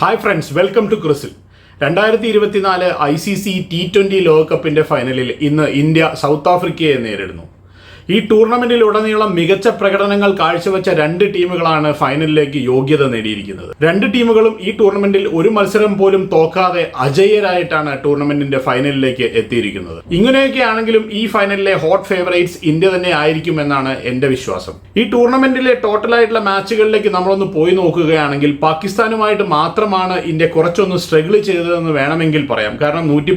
Hi friends welcome to ക്രിസിൽ രണ്ടായിരത്തി ഇരുപത്തിനാല് I C C T twenty ലോകകപ്പിന്റെ ഫൈനലിൽ ഇന്ന് ഇന്ത്യ സൗത്ത് ആഫ്രിക്കയെ നേരിടുന്നു. ഈ ടൂർണമെന്റിലുടനീളം മികച്ച പ്രകടനങ്ങൾ കാഴ്ചവെച്ച രണ്ട് ടീമുകളാണ് ഫൈനലിലേക്ക് യോഗ്യത നേടിയിരിക്കുന്നത്. രണ്ട് ടീമുകളും ഈ ടൂർണമെന്റിൽ ഒരു മത്സരം പോലും തോക്കാതെ അജയ്യരായിട്ടാണ് ടൂർണമെന്റിന്റെ ഫൈനലിലേക്ക് എത്തിയിരിക്കുന്നത്. ഇങ്ങനെയൊക്കെ ആണെങ്കിലും ഈ ഫൈനലിലെ ഹോട്ട് ഫേവറേറ്റ്സ് ഇന്ത്യ തന്നെ ആയിരിക്കും എന്നാണ് എന്റെ വിശ്വാസം. ഈ ടൂർണമെന്റിലെ ടോട്ടലായിട്ടുള്ള മാച്ചുകളിലേക്ക് നമ്മളൊന്ന് പോയി നോക്കുകയാണെങ്കിൽ പാകിസ്ഥാനുമായിട്ട് മാത്രമാണ് ഇന്ത്യ കുറച്ചൊന്ന് സ്ട്രഗിൾ ചെയ്തതെന്ന് വേണമെങ്കിൽ പറയാം. കാരണം നൂറ്റി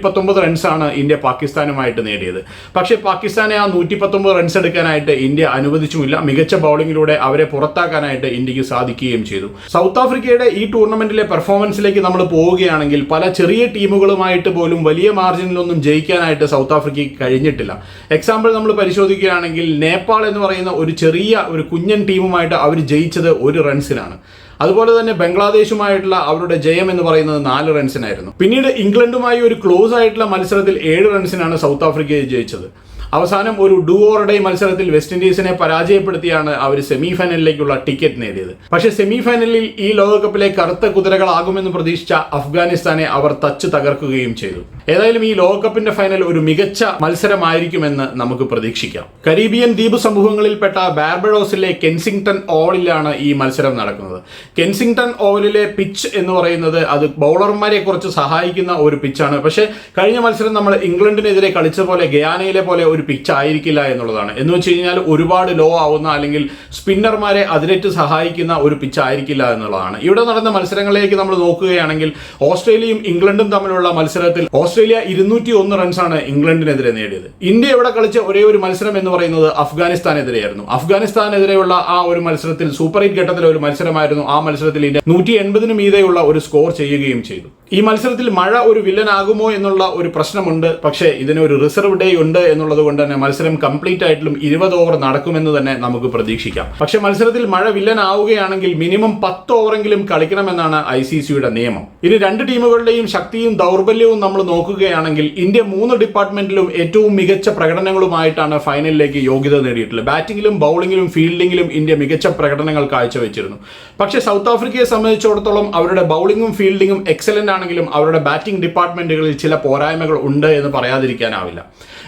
റൺസാണ് ഇന്ത്യ പാകിസ്ഥാനുമായിട്ട് നേടിയത്. പക്ഷേ പാകിസ്ഥാനെ ആ നൂറ്റി പത്തൊമ്പത് റൺസ് എടുക്കാനായിട്ട് ഇന്ത്യ അനുവദിച്ചുമില്ല. മികച്ച ബൗളിങ്ങിലൂടെ അവരെ പുറത്താക്കാനായിട്ട് ഇന്ത്യയ്ക്ക് സാധിക്കുകയും ചെയ്തു. സൗത്ത് ആഫ്രിക്കയുടെ ഈ ടൂർണമെന്റിലെ പെർഫോമൻസിലേക്ക് നമ്മൾ പോവുകയാണെങ്കിൽ പല ചെറിയ ടീമുകളുമായിട്ട് പോലും വലിയ മാർജിനിലൊന്നും ജയിക്കാനായിട്ട് സൗത്ത് ആഫ്രിക്കയ്ക്ക് കഴിഞ്ഞിട്ടില്ല. എക്സാമ്പിൾ നമ്മൾ പരിശോധിക്കുകയാണെങ്കിൽ നേപ്പാൾ എന്ന് പറയുന്ന ഒരു ചെറിയ ഒരു കുഞ്ഞൻ ടീമുമായിട്ട് അവർ ജയിച്ചത് ഒരു റൺസിനാണ്. അതുപോലെ തന്നെ ബംഗ്ലാദേശുമായിട്ടുള്ള അവരുടെ ജയം എന്ന് പറയുന്നത് നാല് റൺസിനായിരുന്നു. പിന്നീട് ഇംഗ്ലണ്ടുമായി ഒരു ക്ലോസ് ആയിട്ടുള്ള മത്സരത്തിൽ ഏഴ് റൺസിനാണ് സൗത്ത് ആഫ്രിക്കയെ ജയിച്ചത്. അവസാനം ഒരു ഡു മത്സരത്തിൽ വെസ്റ്റ് ഇൻഡീസിനെ പരാജയപ്പെടുത്തിയാണ് അവർ സെമി ഫൈനലിലേക്കുള്ള ടിക്കറ്റ് നേടിയത്. പക്ഷേ സെമി ഫൈനലിൽ ഈ ലോകകപ്പിലെ കറുത്ത കുതിരകളാകുമെന്ന് പ്രതീക്ഷിച്ച അഫ്ഗാനിസ്ഥാനെ അവർ തച്ച് തകർക്കുകയും ചെയ്തു. ഏതായാലും ഈ ലോകകപ്പിന്റെ ഫൈനൽ ഒരു മികച്ച മത്സരമായിരിക്കുമെന്ന് നമുക്ക് പ്രതീക്ഷിക്കാം. കരീബിയൻ ദ്വീപ് സമൂഹങ്ങളിൽപ്പെട്ട ബാർബഡോസിലെ കെൻസിംഗ്ടൺ ഓവലിലാണ് ഈ മത്സരം നടക്കുന്നത്. കെൻസിംഗ്ടൺ ഓവലിലെ പിച്ച് എന്ന് പറയുന്നത് അത് ബൗളർമാരെ കുറച്ച് സഹായിക്കുന്ന ഒരു പിച്ചാണ്. പക്ഷേ കഴിഞ്ഞ മത്സരം നമ്മൾ ഇംഗ്ലണ്ടിനെതിരെ കളിച്ച പോലെ ഗയാനയിലെ പോലെ ഒരു പിച്ച് ആയിരിക്കില്ല എന്നുള്ളതാണ്. എന്ന് വെച്ച് കഴിഞ്ഞാൽ ഒരുപാട് ലോ ആവുന്ന അല്ലെങ്കിൽ സ്പിന്നർമാരെ അതിലേറ്റ് സഹായിക്കുന്ന ഒരു പിച്ച് ആയിരിക്കില്ല എന്നുള്ളതാണ്. ഇവിടെ നടന്ന മത്സരങ്ങളിലേക്ക് നമ്മൾ നോക്കുകയാണെങ്കിൽ ഓസ്ട്രേലിയയും ഇംഗ്ലണ്ടും തമ്മിലുള്ള മത്സരത്തിൽ ഓസ്ട്രേലിയ ഇരുന്നൂറ്റി ഒന്ന് റൺസാണ് ഇംഗ്ലണ്ടിനെതിരെ നേടിയത്. ഇന്ത്യ ഇവിടെ കളിച്ച ഒരേ ഒരു മത്സരം എന്ന് പറയുന്നത് അഫ്ഗാനിസ്ഥാനെതിരെയായിരുന്നു. അഫ്ഗാനിസ്ഥാനെതിരെയുള്ള ആ ഒരു മത്സരത്തിൽ സൂപ്പർ എയ്റ്റ് ഘട്ടത്തിലെ ഒരു മത്സരമായിരുന്നു ആ മത്സരത്തിൽ ഇന്ത്യ നൂറ്റി എൺപതിന് മീതെയുള്ള ഒരു സ്കോർ ചെയ്യുകയും ചെയ്തു. ഈ മത്സരത്തിൽ മഴ ഒരു വില്ലനാകുമോ എന്നുള്ള ഒരു പ്രശ്നമുണ്ട്. പക്ഷേ ഇതിന് ഒരു റിസർവ് ഡേ ഉണ്ട് എന്നുള്ളത് കൊണ്ട് തന്നെ മത്സരം കംപ്ലീറ്റ് ആയിട്ടും ഇരുപത് ഓവർ നടക്കുമെന്ന് തന്നെ നമുക്ക് പ്രതീക്ഷിക്കാം. പക്ഷെ മത്സരത്തിൽ മഴ വില്ലനാവുകയാണെങ്കിൽ മിനിമം പത്ത് ഓവറെങ്കിലും കളിക്കണമെന്നാണ് ഐ സി സിയുടെ നിയമം. ഇനി രണ്ട് ടീമുകളുടെയും ശക്തിയും ദൗർബല്യവും നമ്മൾ നോക്കുകയാണെങ്കിൽ ഇന്ത്യ മൂന്ന് ഡിപ്പാർട്ട്മെന്റിലും ഏറ്റവും മികച്ച പ്രകടനങ്ങളുമായിട്ടാണ് ഫൈനലിലേക്ക് യോഗ്യത നേടിയിട്ടുള്ളത്. ബാറ്റിംഗിലും ബൗളിംഗിലും ഫീൽഡിംഗിലും ഇന്ത്യ മികച്ച പ്രകടനങ്ങൾ കാഴ്ചവെച്ചിരുന്നു. പക്ഷേ സൗത്ത് ആഫ്രിക്കയെ സംബന്ധിച്ചിടത്തോളം അവരുടെ ബൗളിംഗും ഫീൽഡിംഗും എക്സലന്റ് ആണെങ്കിലും അവരുടെ ബാറ്റിംഗ് ഡിപ്പാർട്ട്മെന്റുകളിൽ ചില പോരായ്മകൾ ഉണ്ട് എന്ന് പറയാതിരിക്കാനാവില്ല.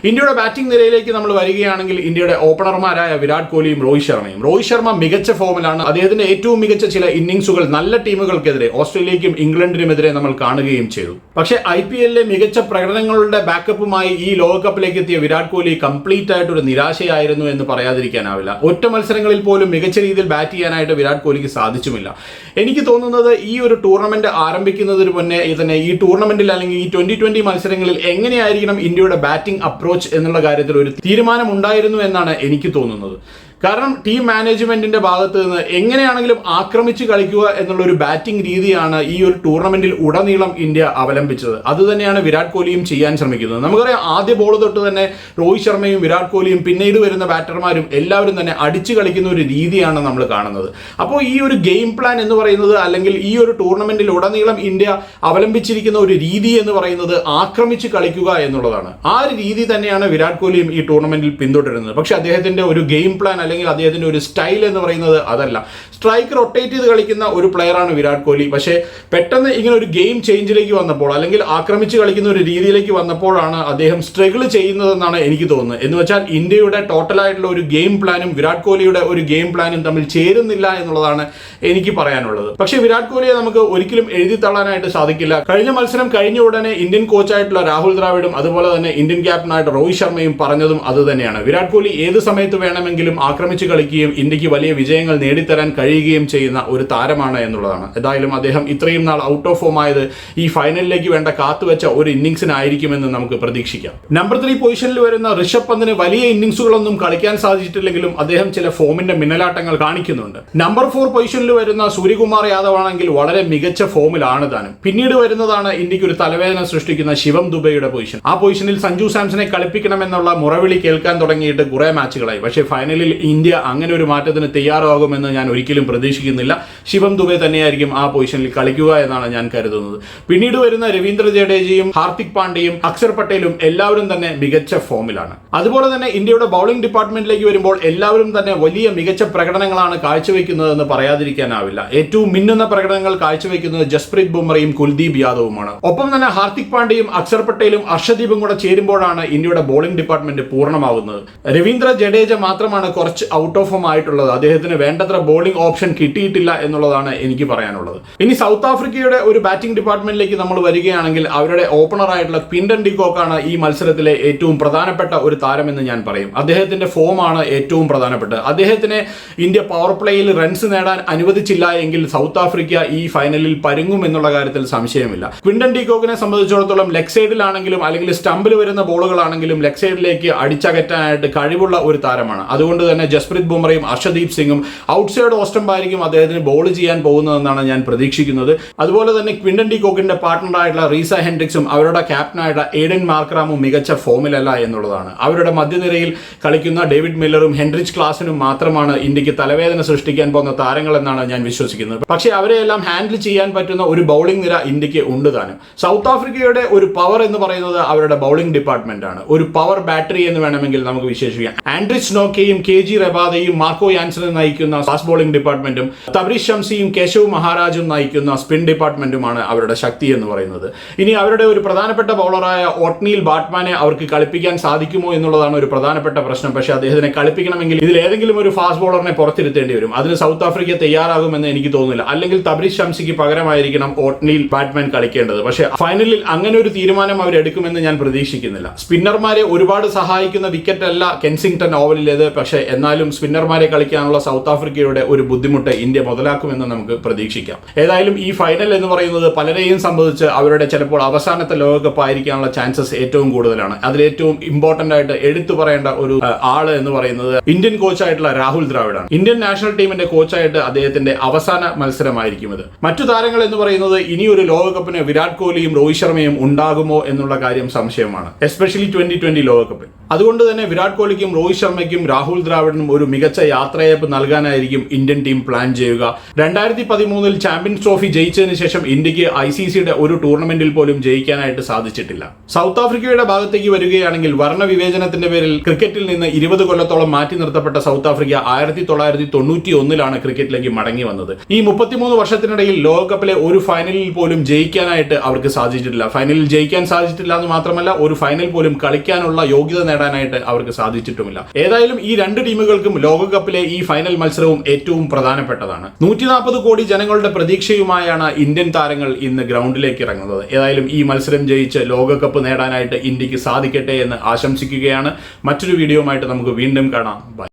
ഇന്ത്യയുടെ ബാറ്റിംഗ് നിരയിലേക്ക് നമ്മൾ വരികയാണെങ്കിൽ ഇന്ത്യയുടെ ഓപ്പണർമാരായ വിരാട് കോഹ്ലിയും രോഹിത് ശർമ്മയും. രോഹിത് ശർമ്മ മികച്ച ഫോമിലാണ്. അദ്ദേഹത്തിന്റെ ഏറ്റവും മികച്ച ചില ഇന്നിംഗ്സുകൾ നല്ല ടീമുകൾക്കെതിരെ ഓസ്ട്രേലിയക്കും ഇംഗ്ലണ്ടിനുമെതിരെ നമ്മൾ കാണുകയും ചെയ്തു. പക്ഷേ ഐ പി എല്ലിലെ മികച്ച പ്രകടനങ്ങളുടെ ബാക്കപ്പുമായി ഈ ലോകകപ്പിലേക്ക് എത്തിയ വിരാട് കോഹ്ലി കംപ്ലീറ്റ് ആയിട്ട് ഒരു നിരാശയായിരുന്നു എന്ന് പറയാതിരിക്കാനാവില്ല. ഒറ്റ മത്സരങ്ങളിൽ പോലും മികച്ച രീതിയിൽ ബാറ്റ് ചെയ്യാനായിട്ട് വിരാട് കോഹ്ലിക്ക് സാധിച്ചുമില്ല. എനിക്ക് തോന്നുന്നത് ഈ ഒരു ടൂർണമെന്റ് ആരംഭിക്കുന്നതിന് മുന്നേ തന്നെ ഈ ടൂർണമെന്റിൽ അല്ലെങ്കിൽ ഈ ട്വന്റി ട്വന്റി മത്സരങ്ങളിൽ എങ്ങനെയായിരിക്കണം ഇന്ത്യയുടെ ബാറ്റിംഗ് അപ്രോച്ച് എന്നുള്ള കാര്യത്തിൽ ഒരു തീരുമാനം ഉണ്ടായിരുന്നു എന്നാണ് എനിക്ക് തോന്നുന്നത്. കാരണം ടീം മാനേജ്മെന്റിന്റെ ഭാഗത്ത് നിന്ന് എങ്ങനെയാണെങ്കിലും ആക്രമിച്ച് കളിക്കുക എന്നുള്ള ഒരു ബാറ്റിംഗ് രീതിയാണ് ഈ ഒരു ടൂർണമെന്റിൽ ഉടനീളം ഇന്ത്യ അവലംബിച്ചത്. അത് തന്നെയാണ് വിരാട് കോഹ്ലിയും ചെയ്യാൻ ശ്രമിക്കുന്നത്. നമുക്കറിയാം ആദ്യ ബോൾ തൊട്ട് തന്നെ രോഹിത് ശർമ്മയും വിരാട് കോഹ്ലിയും പിന്നീട് വരുന്ന ബാറ്റർമാരും എല്ലാവരും തന്നെ അടിച്ച് കളിക്കുന്ന ഒരു രീതിയാണ് നമ്മൾ കാണുന്നത്. അപ്പോൾ ഈ ഒരു ഗെയിം പ്ലാൻ എന്ന് പറയുന്നത് അല്ലെങ്കിൽ ഈ ഒരു ടൂർണമെന്റിൽ ഉടനീളം ഇന്ത്യ അവലംബിച്ചിരിക്കുന്ന ഒരു രീതി എന്ന് പറയുന്നത് ആക്രമിച്ച് കളിക്കുക എന്നുള്ളതാണ്. ആ ഒരു രീതി തന്നെയാണ് വിരാട് കോഹ്ലിയും ഈ ടൂർണമെന്റിൽ പിന്തുടരുന്നത്. പക്ഷേ അദ്ദേഹത്തിന്റെ ഒരു ഗെയിം പ്ലാൻ അല്ലെങ്കിൽ അദ്ദേഹത്തിന്റെ ഒരു സ്റ്റൈൽ എന്ന് പറയുന്നത് അതല്ല. സ്ട്രൈക്ക് റൊട്ടേറ്റ് ചെയ്ത് കളിക്കുന്ന ഒരു പ്ലെയറാണ് വിരാട് കോഹ്ലി. പക്ഷേ പെട്ടെന്ന് ഇങ്ങനെ ഒരു ഗെയിം ചേഞ്ചിലേക്ക് വന്നപ്പോൾ അല്ലെങ്കിൽ ആക്രമിച്ച് കളിക്കുന്ന ഒരു രീതിയിലേക്ക് വന്നപ്പോഴാണ് അദ്ദേഹം സ്ട്രഗിൾ ചെയ്യുന്നതെന്നാണ് എനിക്ക് തോന്നുന്നത്. എന്ന് വെച്ചാൽ ഇന്ത്യയുടെ ടോട്ടലായിട്ടുള്ള ഒരു ഗെയിം പ്ലാനും വിരാട് കോഹ്ലിയുടെ ഒരു ഗെയിം പ്ലാനും തമ്മിൽ ചേരുന്നില്ല എന്നുള്ളതാണ് എനിക്ക് പറയാനുള്ളത്. പക്ഷേ വിരാട് കോഹ്ലിയെ നമുക്ക് ഒരിക്കലും എഴുതി തള്ളാനായിട്ട് സാധിക്കില്ല. കഴിഞ്ഞ മത്സരം കഴിഞ്ഞ ഉടനെ ഇന്ത്യൻ കോച്ചായിട്ടുള്ള രാഹുൽ ദ്രാവിഡും അതുപോലെ തന്നെ ഇന്ത്യൻ ക്യാപ്റ്റനായിട്ട് രോഹിത് ശർമ്മയും പറഞ്ഞതും അത് തന്നെയാണ്. വിരാട് കോഹ്ലി ഏത് സമയത്ത് വേണമെങ്കിലും ആക്രമിച്ച് കളിക്കുകയും ഇന്ത്യയ്ക്ക് വലിയ വിജയങ്ങൾ നേടിത്തരാൻ കഴിയുകയും ചെയ്യുന്ന ഒരു താരമാണ് എന്നുള്ളതാണ്. ഏതായാലും അദ്ദേഹം ഇത്രയും നാൾ ഔട്ട് ഓഫ് ഫോം ആയത് ഈ ഫൈനലിലേക്ക് വേണ്ട കാത്തുവെച്ച ഒരു ഇന്നിംഗ്സിനായിരിക്കുമെന്ന് നമുക്ക് പ്രതീക്ഷിക്കാം. നമ്പർ ത്രീ പൊസിഷനിൽ വരുന്ന ഋഷഭ് പന്തിന് വലിയ ഇന്നിംഗ്സുകളൊന്നും കളിക്കാൻ സാധിച്ചിട്ടില്ലെങ്കിലും അദ്ദേഹം ചില ഫോമിന്റെ മിന്നലാട്ടങ്ങൾ കാണിക്കുന്നുണ്ട്. നമ്പർ ഫോർ പൊസിഷനിൽ വരുന്ന സൂര്യകുമാർ യാദവ് ആണെങ്കിൽ വളരെ മികച്ച ഫോമിലാണ് താനും. പിന്നീട് വരുന്നതാണ് ഇന്ത്യയ്ക്ക് ഒരു തലവേദന സൃഷ്ടിക്കുന്ന ശിവം ദുബൈയുടെ പൊസിഷൻ ആ പൊസിഷനിൽ സഞ്ജു സാംസനെ കളിപ്പിക്കണമെന്നുള്ള മുറവിളി കേൾക്കാൻ തുടങ്ങിയിട്ട് കുറെ മാച്ചുകളായി പക്ഷേ ഫൈനലിൽ ഇന്ത്യ അങ്ങനെ ഒരു മാറ്റത്തിന് തയ്യാറാകുമെന്ന് ഞാൻ ഒരിക്കലും പ്രതീക്ഷിക്കുന്നില്ല. ശിവം ദുബെ തന്നെയായിരിക്കും ആ പൊസിഷനിൽ കളിക്കുക എന്നാണ് ഞാൻ കരുതുന്നത്. പിന്നീട് വരുന്ന രവീന്ദ്ര ജഡേജയും ഹാർദിക് പാണ്ഡ്യയും അക്ഷർ പട്ടേലും എല്ലാവരും തന്നെ മികച്ച ഫോമിലാണ്. അതുപോലെ തന്നെ ഇന്ത്യയുടെ ബൗളിംഗ് ഡിപ്പാർട്ട്മെന്റിലേക്ക് വരുമ്പോൾ എല്ലാവരും തന്നെ വലിയ മികച്ച പ്രകടനങ്ങളാണ് കാഴ്ചവെക്കുന്നതെന്ന് പറയാതിരിക്കാനാവില്ല. ഏറ്റവും മിന്നുന്ന പ്രകടനങ്ങൾ കാഴ്ചവെക്കുന്നത് ജസ്പ്രീത് ബുംറയും കുൽദീപ് യാദവുമാണ്. ഒപ്പം തന്നെ ഹാർദിക് പാണ്ഡ്യയും അക്ഷർ പട്ടേലും അർഷദീപും കൂടെ ചേരുമ്പോഴാണ് ഇന്ത്യയുടെ ബോളിംഗ് ഡിപ്പാർട്ട്മെന്റ് പൂർണമാകുന്നത് രവീന്ദ്ര ജഡേജ മാത്രമാണ് കുറച്ച് ഔട്ട് ഓഫ് ആയിട്ടുള്ളത്. അദ്ദേഹത്തിന് വേണ്ടത്ര ബോളിംഗ് ഓപ്ഷൻ കിട്ടിയിട്ടില്ല എന്നുള്ളതാണ് എനിക്ക് പറയാനുള്ളത്. ഇനി സൗത്ത് ആഫ്രിക്കയുടെ ഒരു ബാറ്റിംഗ് ഡിപ്പാർട്ട്മെന്റിലേക്ക് നമ്മൾ വരികയാണെങ്കിൽ അവരുടെ ഓപ്പണർ ആയിട്ടുള്ള പിൻഡൻ ഡിക്കോക്കാണ് ഈ മത്സരത്തിലെ ഏറ്റവും പ്രധാനപ്പെട്ട ഒരു താരമെന്ന് ഞാൻ പറയും. അദ്ദേഹത്തിന്റെ ഫോമാണ് ഏറ്റവും പ്രധാനപ്പെട്ടത്. അദ്ദേഹത്തിന് ഇന്ത്യ പവർ പ്ലേയിൽ റൺസ് നേടാൻ അനുവദിച്ചില്ല എങ്കിൽ സൗത്ത് ആഫ്രിക്ക ഈ ഫൈനലിൽ പരുങ്ങും എന്നുള്ള കാര്യത്തിൽ സംശയമില്ല. ക്വിൻഡൻ ഡിക്കോക്കിനെ സംബന്ധിച്ചിടത്തോളം ലെഗ് സൈഡിലാണെങ്കിലും അല്ലെങ്കിൽ സ്റ്റമ്പിൽ വരുന്ന ബോളുകളാണെങ്കിലും ലെഗ് സൈഡിലേക്ക് അടിച്ചകറ്റാനായിട്ട് കഴിവുള്ള ഒരു താരമാണ്. അതുകൊണ്ട് തന്നെ ജസ്പ്രീത് ബുംറയും അർഷദീപ് സിംഗും ഔട്ട്സൈഡ് ഓസ്റ്റംപായിരിക്കും അദ്ദേഹത്തിന് ബോൾ ചെയ്യാൻ പോകുന്നതെന്നാണ് ഞാൻ പ്രതീക്ഷിക്കുന്നത്. അതുപോലെ തന്നെ ക്വിൻഡൻ ഡി കോക്കിന്റെ പാർട്ട്ണറായിട്ടുള്ള റീസ ഹെൻഡ്രിക്സും അവരുടെ ക്യാപ്റ്റനായിട്ടുള്ള ഏഡൻ മാർക്രാമും മികച്ച ഫോമിലല്ല എന്നുള്ളതാണ്. അവരുടെ മധ്യനിരയിൽ കളിക്കുന്ന ഡേവിഡ് മില്ലറും ഹെൻറിച്ച് ക്ലാസിനും മാത്രമാണ് ഇന്ത്യയ്ക്ക് തലവേദന സൃഷ്ടിക്കാൻ പോകുന്ന താരങ്ങൾ എന്നാണ് ഞാൻ വിശ്വസിക്കുന്നത്. പക്ഷേ അവരെയെല്ലാം ഹാൻഡിൽ ചെയ്യാൻ പറ്റുന്ന ഒരു ബൗളിംഗ് നിര ഇന്ത്യയ്ക്ക് ഉണ്ട് താനും. സൗത്ത് ആഫ്രിക്കയുടെ ഒരു പവർ എന്ന് പറയുന്നത് അവരുടെ ബൗളിംഗ് ഡിപ്പാർട്ട്മെന്റ് ആണ് ഒരു പവർ ബാറ്ററി എന്ന് വേണമെങ്കിൽ നമുക്ക് വിശേഷിപ്പിക്കാം. ആൻഡ്രിസ് നോക്കയും കെ ജി റബാദയും മാർക്കോ യാൻസനും നയിക്കുന്ന ഫാസ്റ്റ് ബോളിംഗ് ഡിപ്പാർട്ട്മെന്റും തബ്രീഷ് ഷംസിയും കേശവ് മഹാരാജും നയിക്കുന്ന സ്പിൻ ഡിപ്പാർട്ട്മെന്റുമാണ് അവരുടെ ശക്തി എന്ന് പറയുന്നത്. ഇനി അവരുടെ ഒരു പ്രധാനപ്പെട്ട ബൗളറായ ഓട്ട്നീൽ ബാറ്റ്മാനെ അവർക്ക് കളിപ്പിക്കാൻ സാധിക്കുമോ എന്നുള്ളതാണ് ഒരു പ്രധാനപ്പെട്ട പ്രശ്നം. പക്ഷേ അദ്ദേഹത്തിനെ കളിപ്പിക്കണമെങ്കിൽ ഇതിൽ ഏതെങ്കിലും ഒരു ഫാസ്റ്റ് ബോളറിനെ പുറത്തിരുത്തേണ്ടി വരും. അതിന് സൗത്ത് ആഫ്രിക്ക തയ്യാറാകുമെന്ന് എനിക്ക് തോന്നുന്നില്ല. അല്ലെങ്കിൽ തബ്രീഷ് ഷംസിക്ക് പകരമായിരിക്കണം ഓട്ട്നീൽ ബാറ്റ്മാൻ കളിക്കേണ്ടത്. പക്ഷേ ഫൈനലിൽ അങ്ങനെ ഒരു തീരുമാനം അവരെടുക്കുമെന്ന് ഞാൻ പ്രതീക്ഷിക്കുന്നില്ല. സ്പിന്നർമാരെ ഒരുപാട് സഹായിക്കുന്ന വിക്കറ്റ് അല്ല കെൻസിംഗ്ടൺ ഓവലിലേത്. പക്ഷേ എന്നാലും സ്പിന്നർമാരെ കളിക്കാനുള്ള സൗത്ത് ആഫ്രിക്കയുടെ ഒരു ബുദ്ധിമുട്ട് ഇന്ത്യ മുതലാക്കുമെന്ന് നമുക്ക് പ്രതീക്ഷിക്കാം. ഏതായാലും ഈ ഫൈനൽ എന്ന് പറയുന്നത് പലരെയും സംബന്ധിച്ച് അവരുടെ ചിലപ്പോൾ അവസാനത്തെ ലോകകപ്പ് ആയിരിക്കാനുള്ള ചാൻസസ് ഏറ്റവും കൂടുതലാണ്. അതിൽ ഏറ്റവും ഇമ്പോർട്ടന്റ് ആയിട്ട് എടുത്തു പറയേണ്ട ഒരു ആൾ എന്ന് പറയുന്നത് ഇന്ത്യൻ കോച്ചായിട്ടുള്ള രാഹുൽ ദ്രാവിഡാണ്. ഇന്ത്യൻ നാഷണൽ ടീമിന്റെ കോച്ചായിട്ട് അദ്ദേഹത്തിന്റെ അവസാന മത്സരമായിരിക്കും ഇത്. മറ്റു താരങ്ങൾ എന്ന് പറയുന്നത് ഇനി ഒരു ലോകകപ്പിന് വിരാട് കോഹ്ലിയും രോഹിത് ശർമ്മയും ഉണ്ടാകുമോ എന്നുള്ള കാര്യം സംശയമാണ്. എസ്പെഷ്യലി ട്വന്റി ട്വന്റി ലോകകപ്പിൽ. അതുകൊണ്ട് തന്നെ വിരാട് കോഹ്ലിക്കും രോഹിത് ശർമ്മയ്ക്കും രാഹുൽ ദ്രാവിഡിനും ഒരു മികച്ച യാത്രയപ്പ് നൽകാനായിരിക്കും ഇന്ത്യൻ ടീം പ്ലാൻ ചെയ്യുക. രണ്ടായിരത്തി പതിമൂന്നിൽ ചാമ്പ്യൻസ് ട്രോഫി ജയിച്ചതിന് ശേഷം ഇന്ത്യയ്ക്ക് ഐ സി സിയുടെ ഒരു ടൂർണമെന്റിൽ പോലും ജയിക്കാനായിട്ട് സാധിച്ചിട്ടില്ല. സൗത്ത് ആഫ്രിക്കയുടെ ഭാഗത്തേക്ക് വരികയാണെങ്കിൽ വർണവിവേചനത്തിന്റെ പേരിൽ ക്രിക്കറ്റിൽ നിന്ന് ഇരുപത് കൊല്ലത്തോളം മാറ്റി നിർത്തപ്പെട്ട സൗത്ത് ആഫ്രിക്ക ആയിരത്തി തൊള്ളായിരത്തി തൊണ്ണൂറ്റി ഒന്നിലാണ് ക്രിക്കറ്റിലേക്ക് മടങ്ങി വന്നത്. ഈ മുപ്പത്തിമൂന്ന് വർഷത്തിനിടയിൽ ലോകകപ്പിലെ ഒരു ഫൈനലിൽ പോലും ജയിക്കാനായിട്ട് അവർക്ക് സാധിച്ചിട്ടില്ല. ഫൈനലിൽ ജയിക്കാൻ സാധിച്ചിട്ടില്ല എന്ന് മാത്രമല്ല ഒരു ഫൈനൽ പോലും കളിക്കാനുള്ള യോഗ്യത നേടാനായിട്ട് അവർക്ക് സാധിച്ചിട്ടുമില്ല. ഏതായാലും ഈ രണ്ട് ടീമുകൾക്കും ലോകകപ്പിലെ ഈ ഫൈനൽ മത്സരവും ഏറ്റവും പ്രധാനപ്പെട്ടതാണ്. നൂറ്റി നാൽപ്പത് കോടി ജനങ്ങളുടെ പ്രതീക്ഷയുമായാണ് ഇന്ത്യൻ താരങ്ങൾ ഇന്ന് ഗ്രൗണ്ടിലേക്ക് ഇറങ്ങുന്നത്. ഏതായാലും ഈ മത്സരം ജയിച്ച് ലോകകപ്പ് നേടാനായിട്ട് ഇന്ത്യയ്ക്ക് സാധിക്കട്ടെ എന്ന് ആശംസിക്കുകയാണ്. മറ്റൊരു വീഡിയോയുമായിട്ട് നമുക്ക് വീണ്ടും കാണാം. ബൈ